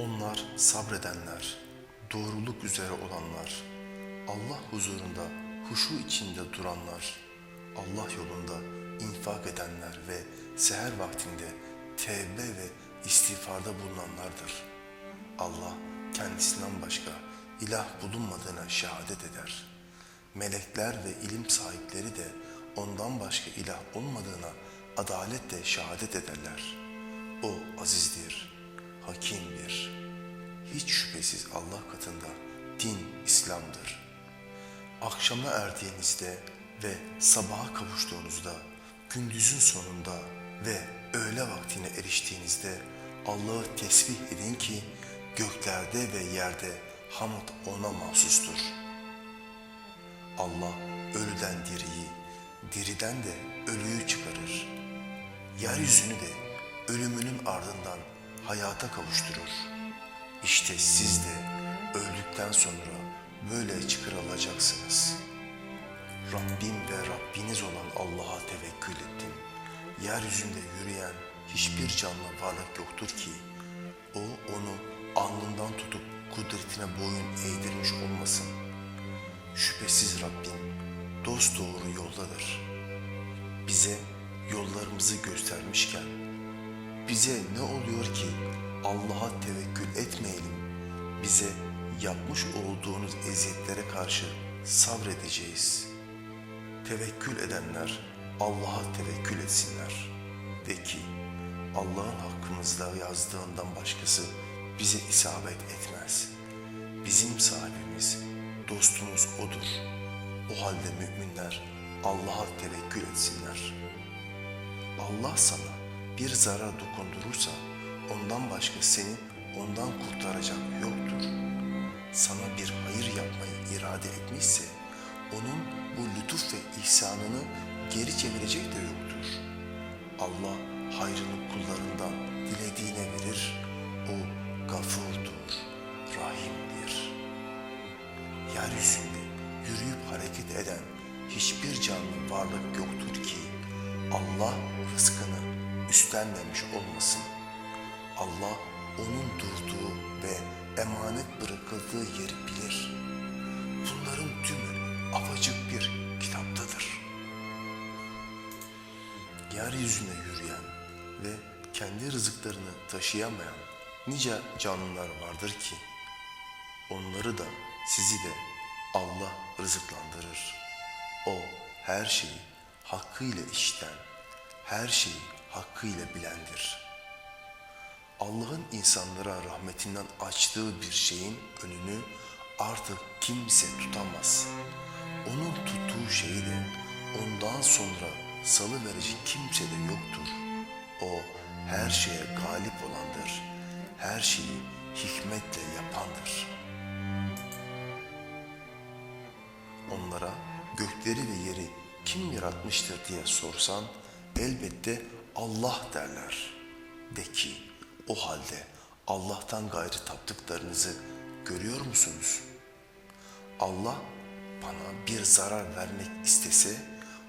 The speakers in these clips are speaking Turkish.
Onlar sabredenler, doğruluk üzere olanlar, Allah huzurunda huşu içinde duranlar, Allah yolunda infak edenler ve seher vaktinde tevbe ve istiğfarda bulunanlardır. Allah kendisinden başka ilah bulunmadığına şehadet eder. Melekler ve ilim sahipleri de ondan başka ilah olmadığına adaletle şehadet ederler. O azizdir, hakimdir. Hiç şüphesiz Allah katında din İslam'dır. Akşama erdiğinizde ve sabaha kavuştuğunuzda, gündüzün sonunda ve öğle vaktine eriştiğinizde Allah'ı tesbih edin ki göklerde ve yerde hamd ona mahsustur. Allah ölüden diriyi, diriden de ölüyü çıkarır. Yeryüzünü de ölümünün ardından hayata kavuşturur. İşte siz de öldükten sonra böyle çıkarılacaksınız. Rabbim ve Rabbiniz olan Allah'a tevekkül ettim. Yeryüzünde yürüyen hiçbir canlı varlık yoktur ki o onu alnından tutup kudretine boyun eğdirmiş olmasın. Şüphesiz Rabbim dost doğru yoldadır. Bize yollarımızı göstermişken bize ne oluyor ki Allah'a tevekkül etmeyelim? Bize yapmış olduğunuz eziyetlere karşı sabredeceğiz. Tevekkül edenler Allah'a tevekkül etsinler. De ki Allah'ın hakkımızda yazdığından başkası bize isabet etmez. Bizim sahibimiz, dostumuz O'dur. O halde müminler Allah'a tevekkül etsinler. Allah sana bir zarar dokundurursa ondan başka seni ondan kurtaracak yoktur. Sana bir hayır yapmayı irade etmişse onun bu lütuf ve ihsanını geri çevirecek de yoktur. Allah hayrını kullarından dilediğine verir. O gafurdur, rahimdir. Yeryüzünde yürüyüp hareket eden hiçbir canlı varlık yoktur ki Allah rızkını üstlenmemiş olmasın. Allah onun durduğu ve emanet bırakıldığı yeri bilir. Bunların tümü apaçık bir kitaptadır. Yeryüzüne yürüyen ve kendi rızıklarını taşıyamayan nice canlılar vardır ki onları da sizi de Allah rızıklandırır. O her şeyi hakkıyla işiten, her şeyi hakkıyla bilendir. Allah'ın insanlara rahmetinden açtığı bir şeyin önünü artık kimse tutamaz. Onun tuttuğu şeyi de ondan sonra salı verecek kimse de yoktur. O her şeye galip olandır. Her şeyi hikmetle yapandır. Onlara gökleri ve yeri kim yaratmıştır diye sorsan elbette Allah derler. De ki o halde Allah'tan gayrı taptıklarınızı görüyor musunuz? Allah bana bir zarar vermek istese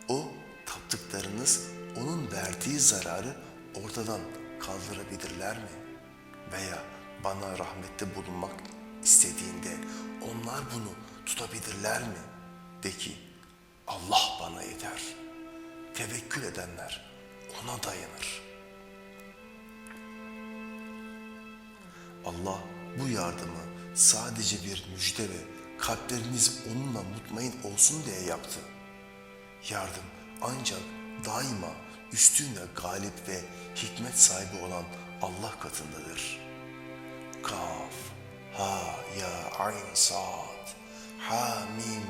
o taptıklarınız onun verdiği zararı ortadan kaldırabilirler mi? Veya bana rahmette bulunmak istediğinde onlar bunu tutabilirler mi? De ki Allah bana yeter. Tevekkül edenler ona dayanır. Allah bu yardımı sadece bir müjde ve kalpleriniz onunla mutmain olsun diye yaptı. Yardım ancak daima üstün ve galip ve hikmet sahibi olan Allah katındadır. Kaf, ha, ya, ayn, sad, ha, mim,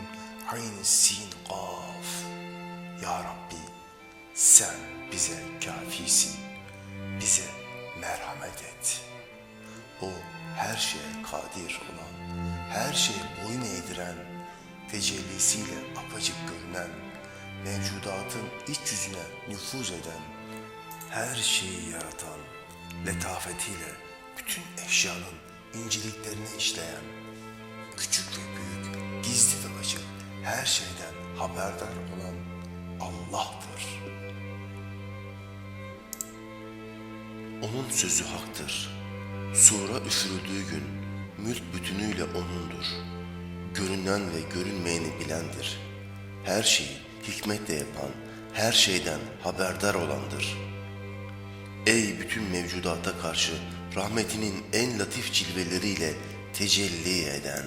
ayn, sin, kaf. Ya Rabbi sen bize kafisin, bize merhamet et. O her şeye kadir olan, her şeye boyun eğdiren, tecellisiyle apacık görünen, mevcudatın iç yüzüne nüfuz eden, her şeyi yaratan, letafetiyle bütün eşyanın inceliklerini işleyen, küçük ve büyük, gizli ve açık her şeyden haberdar olan Allah'tır. Onun sözü haktır. Sura üfürüldüğü gün mülk bütünüyle O'nundur. Görünen ve görünmeyeni bilendir. Her şeyi hikmetle yapan, her şeyden haberdar olandır. Ey bütün mevcudata karşı rahmetinin en latif cilveleriyle tecelli eden.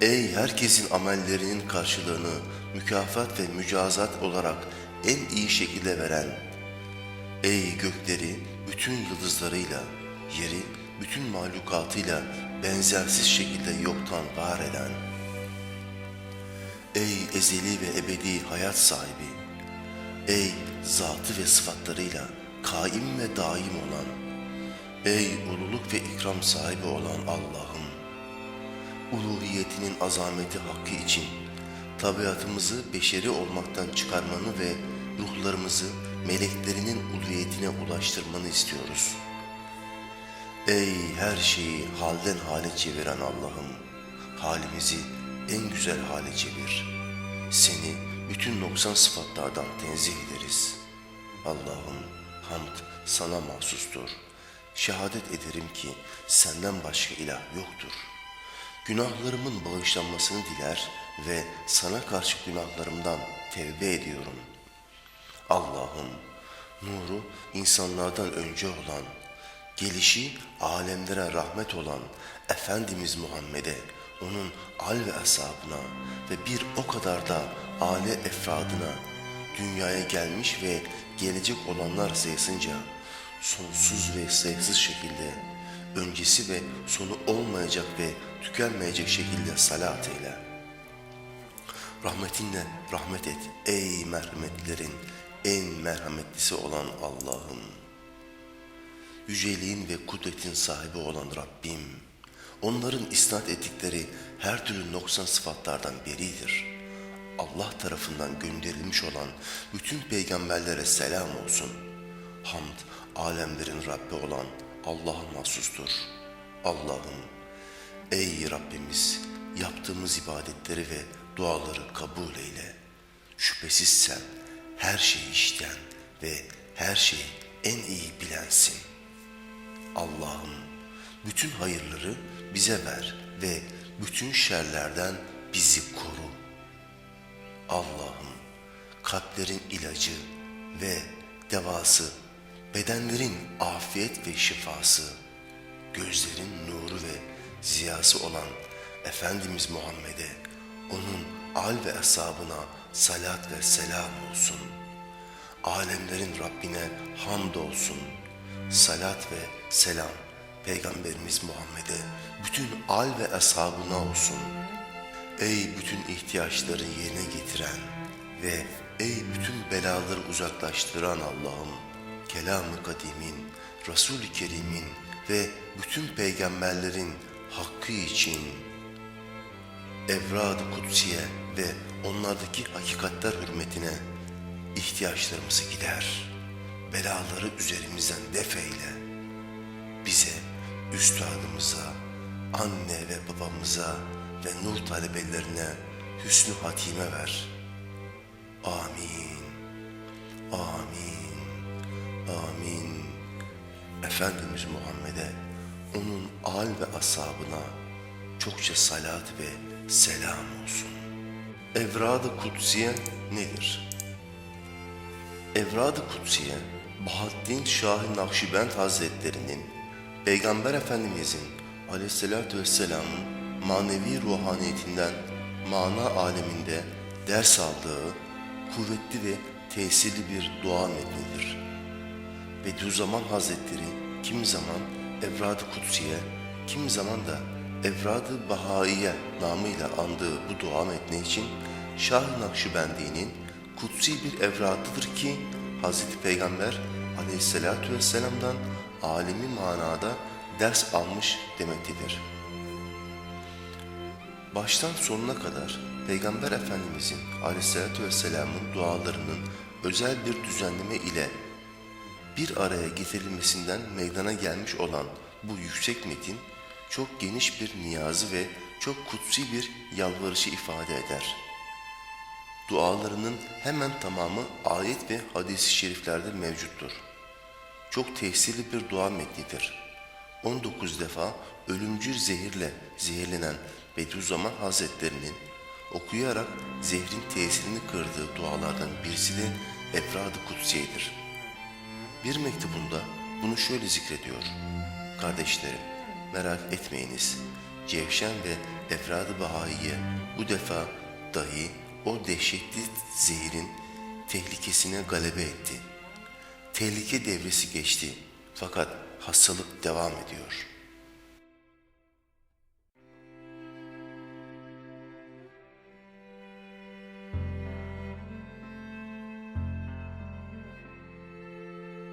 Ey herkesin amellerinin karşılığını mükafat ve mücazat olarak en iyi şekilde veren. Ey gökleri bütün yıldızlarıyla, yeri bütün mahlukatıyla benzersiz şekilde yoktan var eden. Ey ezeli ve ebedi hayat sahibi, ey zatı ve sıfatlarıyla kaim ve daim olan, ey ululuk ve ikram sahibi olan Allah'ım, uluhiyetinin azameti hakkı için tabiatımızı beşeri olmaktan çıkarmanı ve ruhlarımızı meleklerinin uluhiyetine ulaştırmanı istiyoruz. Ey her şeyi halden hale çeviren Allah'ım, halimizi en güzel hale çevir. Seni bütün noksan sıfatlardan tenzih ederiz. Allah'ım hamd sana mahsustur. Şehadet ederim ki senden başka ilah yoktur. Günahlarımın bağışlanmasını diler ve sana karşı günahlarımdan tevbe ediyorum. Allah'ım nuru insanlardan önce olan, gelişi alemlere rahmet olan Efendimiz Muhammed'e, onun al ve ashabına ve bir o kadar da aile efradına, dünyaya gelmiş ve gelecek olanlar sayısınca sonsuz ve sayısız şekilde öncesi ve sonu olmayacak ve tükenmeyecek şekilde salat eyle. Rahmetinle rahmet et ey merhametlerin en merhametlisi olan Allah'ım. Yüceliğin ve kudretin sahibi olan Rabbim, onların isnat ettikleri her türlü noksan sıfatlardan biridir. Allah tarafından gönderilmiş olan bütün peygamberlere selam olsun. Hamd, alemlerin Rabbi olan Allah'a mahsustur. Allah'ım, ey Rabbimiz, yaptığımız ibadetleri ve duaları kabul eyle. Şüphesiz sen her şeyi işten ve her şeyi en iyi bilensin. Allah'ım bütün hayırları bize ver ve bütün şerlerden bizi koru. Allah'ım kalplerin ilacı ve devası, bedenlerin afiyet ve şifası, gözlerin nuru ve ziyası olan Efendimiz Muhammed'e, onun al ve ashabına salat ve selam olsun. Alemlerin Rabbine hamd olsun. Salat ve selam Peygamberimiz Muhammed'e, bütün al ve ashabına olsun. Ey bütün ihtiyaçları yerine getiren ve ey bütün belaları uzaklaştıran Allah'ım, kelam-ı kadimin, Resul-i Kerim'in ve bütün peygamberlerin hakkı için evrad-ı kutsiye ve onlardaki hakikatler hürmetine ihtiyaçlarımızı gider. Belaları üzerimizden def eyle. Bize, üstadımıza, anne ve babamıza ve nur talebelerine hüsnü hatime ver. Amin. Amin. Amin. Efendimiz Muhammed'e, onun al ve ashabına çokça salat ve selam olsun. Evrad-ı Kutsiye nedir? Evrad-ı Kutsiye, Bahattin Şah-ı Nakşibend Hazretleri'nin Peygamber Efendimizin aleyhissalatü vesselamın manevi ruhaniyetinden mana aleminde ders aldığı kuvvetli ve tesirli bir dua metnidir. Bediüzzaman Hazretleri kim zaman Evrad-ı Kutsiye, kim zaman da Evrad-ı Bahaiye namıyla andığı bu dua metni için Şah-ı Nakşibendi'nin kutsi bir evradıdır ki Hazreti Peygamber aleyhissalatu vesselam'dan alemi manada ders almış demektedir. Baştan sonuna kadar Peygamber Efendimizin aleyhissalatu vesselamın dualarının özel bir düzenleme ile bir araya getirilmesinden meydana gelmiş olan bu yüksek metin çok geniş bir niyazı ve çok kutsi bir yalvarışı ifade eder. Dualarının hemen tamamı ayet ve hadis-i şeriflerde mevcuttur. Çok tesirli bir dua metnidir. 19 defa ölümcül zehirle zehirlenen Bediüzzaman Hazretlerinin okuyarak zehrin tesirini kırdığı dualardan birisi de Efrad-ı Kutsiye'dir. Bir mektubunda bunu şöyle zikrediyor. Kardeşlerim, merak etmeyiniz. Cevşen ve Efrad-ı Bahaiye bu defa dahi o dehşetli zehirin tehlikesine galebe etti. Tehlike devresi geçti fakat hastalık devam ediyor.